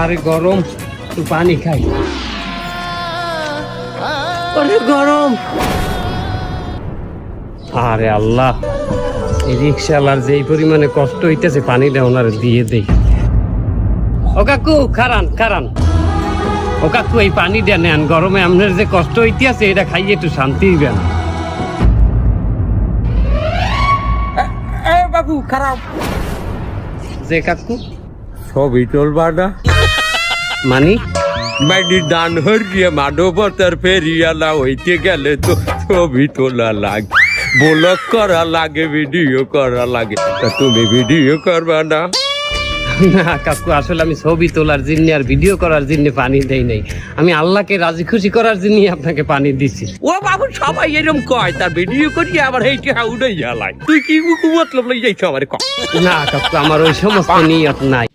আরে গরম একটু পানি খাই। আরে গরম। আরে আল্লাহ এই রিক্সাওয়ালার যেই পরিমাণে কষ্ট হইতেছে পানিটা ওনার দিয়ে দেই। ও কাকু খারান খারান। ও কাকু এই পানিটা নেন। গরমে আপনার যে কষ্ট হইতেছে এটা খাইয়ে একটু শান্তি হইবেন। বাবু খারাপ। যে কাকু। ছবি তোলবা না মানি মাইনি দান হরিয়ে মানবতার ফেরিয়ালা হইতে গেলে তো ছবি তোলা লাগে ব্লগ করা লাগে ভিডিও করা লাগে তা তুমি ভিডিও করবা না না কাকু আসলে আমি ছবি তোলার জন্য আর ভিডিও করার জন্য পানি দেই নাই আমি আল্লাহকে রাজি খুশি করার জন্য আপনাকে পানি দিছি ও বাবু সবাই এরকম কয় তার ভিডিও করি আবার এইটি উড়াই জ্বালাই তুই কি মতলব লই যাইছ আমার ক না কাকু আমার ওই সমস্ত নিয়ত নাই